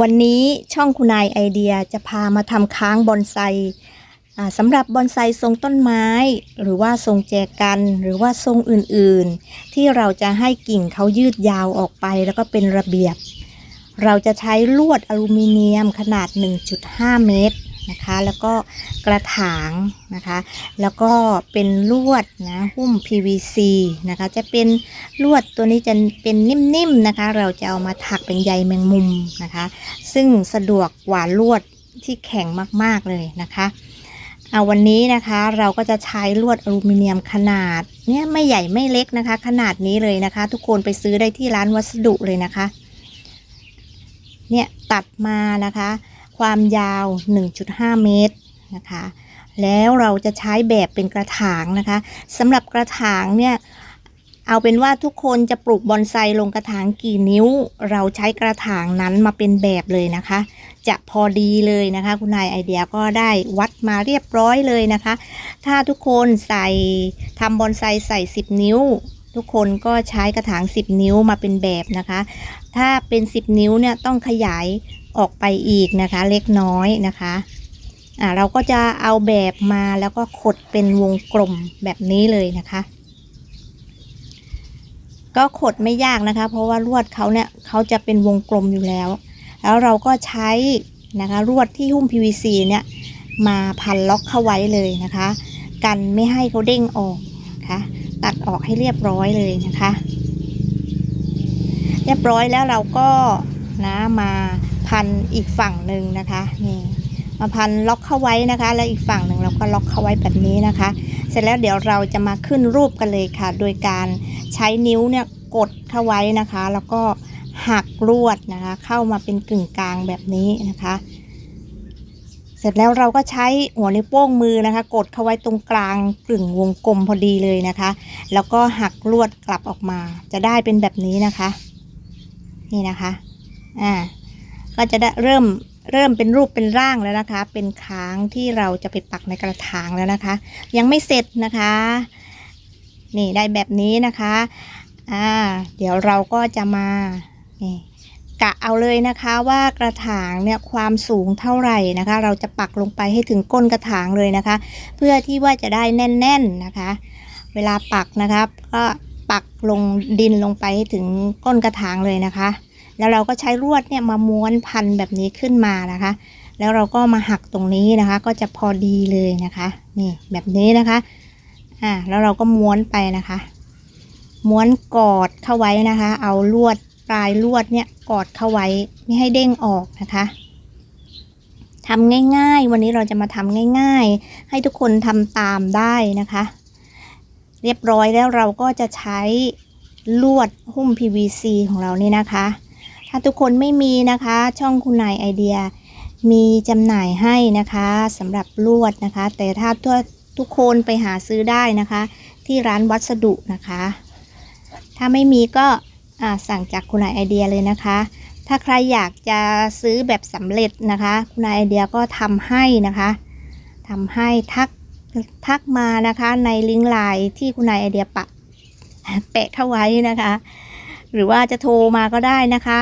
วันนี้ช่องคุณนายไอเดียจะพามาทำค้างบอนไซสำหรับบอนไซทรงต้นไม้ หรือว่าทรงแจกัน หรือว่าทรงอื่นๆ ที่เราจะให้กิ่งเขายืดยาวออกไปแล้วก็เป็นระเบียบ เราจะใช้ลวดอลูมิเนียมขนาด 1.5 เมตร นะคะ แล้วก็กระถางนะคะ แล้วก็เป็นลวดนะหุ้ม PVC นะคะ จะเป็นลวดตัวนี้จะเป็นนิ่มๆนะคะ เราจะเอามาถักเป็นใยแมงมุมนะคะ ซึ่งสะดวกกว่าลวดที่แข็งมากๆเลยนะคะเอาวันนี้นะคะเราก็จะใช้ลวดอลูมิเนียมขนาดเนี่ยไม่ใหญ่ไม่เล็กนะคะ ขนาดนี้เลยนะคะ ทุกคนไปซื้อได้ที่ร้านวัสดุเลยนะคะ เนี่ยตัดมานะคะ ความยาว 1.5 เมตรนะคะ แล้วเราจะใช้แบบเป็นกระถางนะคะสำหรับกระถางเนี่ยเอาเป็นว่าทุกคนจะปลูกบอนไซลงกระถางกี่นิ้ว เราใช้กระถางนั้นมาเป็นแบบเลยนะคะ จะพอดีเลยนะคะ คุณนายไอเดียก็ได้วัดมาเรียบร้อยเลยนะคะ ถ้าทุกคนใส่ทำบอนไซใส่ 10 นิ้ว ทุกคนก็ใช้กระถาง 10 นิ้วมาเป็นแบบนะคะ ถ้าเป็น 10 นิ้วเนี่ยต้องขยายออกไปอีกนะคะ เล็กน้อยนะคะอ่าเราก็จะเอาแบบมาแล้วก็ขดเป็นวงกลมแบบนี้เลยนะคะ ก็ขดไม่ยากนะคะ เพราะว่าลวดเขาเนี่ยเขาจะเป็นวงกลมอยู่แล้ว แล้วเราก็ใช้นะคะลวดที่หุ้ม PVC เนี่ยมาพันล็อกเข้าไว้เลยนะคะ กันไม่ให้เขาเด้งออกนะคะ ออกให้เรียบร้อยเลยนะคะ เรียบร้อยแล้วเราก็นะมาพันอีกฝั่งหนึ่งนะคะนี่มาพันล็อกเข้าไว้นะคะ แล้วอีกฝั่งหนึ่งเราก็ล็อกเข้าไว้แบบนี้นะคะ เสร็จแล้วเดี๋ยวเราจะมาขึ้นรูปกันเลยค่ะ โดยการใช้นิ้วเนี่ยกดเข้าไว้นะคะ แล้วก็หักลวดนะคะ เข้ามาเป็นกึ่งกลางแบบนี้นะคะ เสร็จแล้วเราก็ใช้หัวนิ้วโป้งมือนะคะ กดเข้าไว้ตรงกลางกึ่งวงกลมพอดีเลยนะคะ แล้วก็หักลวดกลับออกมา จะได้เป็นแบบนี้นะคะ นี่นะคะอ่าก็จะได้เริ่มเริ่มเป็นรูปเป็นร่างแล้วนะคะ เป็นค้างที่เราจะไปปักในกระถางแล้วนะคะ ยังไม่เสร็จนะคะ นี่ได้แบบนี้นะคะอ่าเดี๋ยวเราก็จะมานี่ กะเอาเลยนะคะว่ากระถางเนี่ยความสูงเท่าไหร่นะคะ เราจะปักลงไปให้ถึงก้นกระถางเลยนะคะ เพื่อที่ว่าจะได้แน่น ๆนะคะ เวลาปักนะครับ ก็ปักลงดินลงไปให้ถึงก้นกระถางเลยนะคะ แล้วเราก็ใช้ลวดเนี่ยมาม้วนพันแบบนี้ขึ้นมานะคะ แล้วเราก็มาหักตรงนี้นะคะ ก็จะพอดีเลยนะคะนี่แบบนี้นะคะอ่าแล้วเราก็ม้วนไปนะคะ ม้วนกอดเข้าไว้นะคะ เอาลวด ปลายลวดเนี่ยกอดเข้าไว้ไม่ให้เด้งออกนะคะทำง่าย ๆ วันนี้เราจะมาทำง่าย ๆ ให้ทุกคนทำตามได้นะคะ เรียบร้อยแล้วเราก็จะใช้ลวดหุ้ม PVC ของเรานี่นะคะ ถ้าทุกคนไม่มีนะคะ ช่องคุณนายไอเดีย มีจำหน่ายให้นะคะสำหรับลวดนะคะ แต่ถ้าทุกทุกคนไปหาซื้อได้นะคะ ที่ร้านวัสดุนะคะ ถ้าไม่มีก็ สั่งจากคุณนายไอเดียเลยนะคะ ถ้าใครอยากจะซื้อแบบสำเร็จนะคะ คุณนายไอเดียก็ทำให้นะคะทำให้ทักทักมานะคะในลิงก์ไลน์ที่คุณนายไอเดียปะแปะเข้าไว้นะคะ หรือว่าจะโทรมาก็ได้นะคะ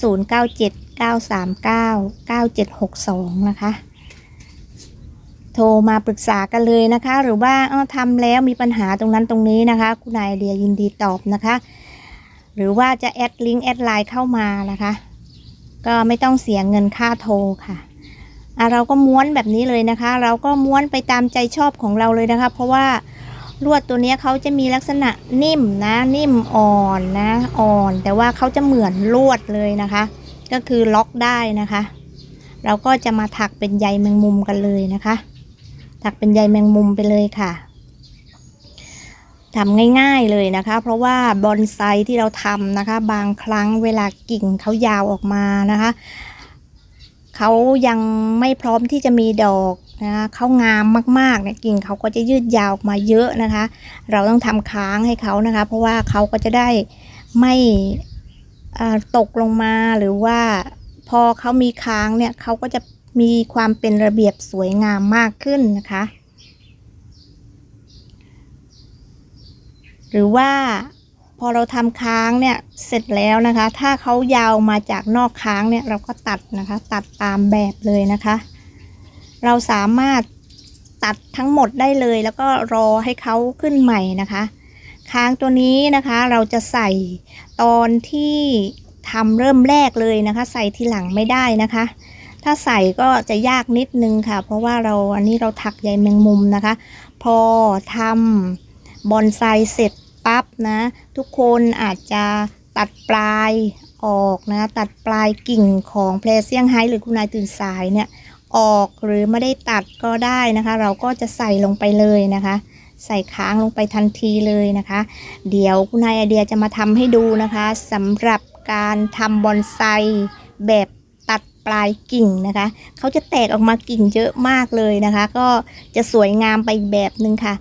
0979399762 นะคะโทรมาปรึกษากันเลยนะคะ หรือว่าทำแล้วมีปัญหาตรงนั้นตรงนี้นะคะ คุณนายไอเดียยินดีตอบนะคะ หรือว่าจะแอดลิงก์แอดไลน์เข้ามานะคะ ก็ไม่ต้องเสียเงินค่าโทรค่ะอะ เราก็ม้วนแบบนี้เลยนะคะ เราก็ม้วนไปตามใจชอบของเราเลยนะคะ เพราะว่าลวดตัวนี้เขาจะมีลักษณะนิ่มนะ นิ่มอ่อนนะอ่อน แต่ว่าเขาจะเหมือนลวดเลยนะคะ ก็คือล็อกได้นะคะ เราก็จะมาถักเป็นใยแมงมุมกันเลยนะคะ ถักเป็นใยแมงมุมไปเลยค่ะ ทำง่ายๆเลยนะคะ เพราะว่าบอนไซที่เราทำนะคะ บางครั้งเวลากิ่งเขายาวออกมานะคะเขายังไม่พร้อมที่จะมีดอกนะคะเขางามมากๆเนี่ยกิ่งเขาก็จะยืดยาวออกมาเยอะนะคะ เราต้องทำค้างให้เขานะคะ เพราะว่าเขาก็จะได้ไม่ตกลงมาหรือว่าพอเขามีค้างเนี่ยเขาก็จะมีความเป็นระเบียบสวยงามมากขึ้นนะคะ หรือว่าพอเราทำค้างเนี่ยเสร็จแล้วนะคะ ถ้าเขายาวมาจากนอกค้างเนี่ยเราก็ตัดนะคะ ตัดตามแบบเลยนะคะ เราสามารถตัดทั้งหมดได้เลย แล้วก็รอให้เขาขึ้นใหม่นะคะ ค้างตัวนี้นะคะเราจะใส่ตอนที่ทำเริ่มแรกเลยนะคะ ใส่ทีหลังไม่ได้นะคะ ถ้าใส่ก็จะยากนิดนึงค่ะ เพราะว่าเราอันนี้เราถักใยแมงมุมนะคะ พอทำบอนไซเสร็จ ปั๊บนะ ทุกคนอาจจะตัดปลายออกนะ ตัดปลายกิ่งของเพลเซียงไฮหรือคุณนายตื่นสายเนี่ยออกหรือไม่ได้ตัดก็ได้นะคะ เราก็จะใส่ลงไปเลยนะคะ ใส่ค้างลงไปทันทีเลยนะคะ เดี๋ยวคุณนายไอเดียจะมาทำให้ดูนะคะสำหรับการทำบอนไซแบบตัดปลายกิ่งนะคะ เขาจะแตกออกมากิ่งเยอะมากเลยนะคะ ก็จะสวยงามไปอีกแบบหนึ่งค่ะ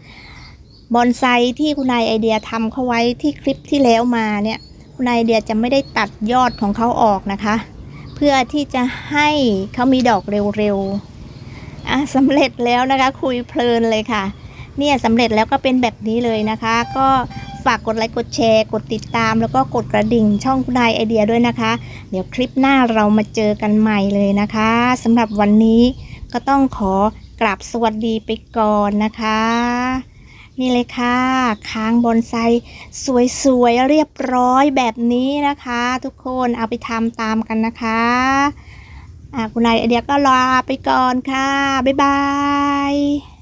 บอนไซที่คุณนายไอเดียทำเข้าไว้ที่คลิปที่แล้วมาเนี่ย คุณนายไอเดียจะไม่ได้ตัดยอดของเขาออกนะคะ เพื่อที่จะให้เขามีดอกเร็วๆอะสำเร็จแล้วนะคะ คุยเพลินเลยค่ะ เนี่ยสำเร็จแล้วก็เป็นแบบนี้เลยนะคะ ก็ฝากกดไลค์กดแชร์ กดติดตาม แล้วก็กดกระดิ่งช่องคุณนายไอเดียด้วยนะคะ เดี๋ยวคลิปหน้าเรามาเจอกันใหม่เลยนะคะสำหรับวันนี้ก็ต้องขอกราบสวัสดีไปก่อนนะคะ นี่เลยค่ะค้างบอนไซสวยๆเรียบร้อยแบบนี้นะคะ ทุกคนเอาไปทำตามกันนะคะอ่าคุณนายไอเดียก็ลาไปก่อนค่ะ บ๊ายบาย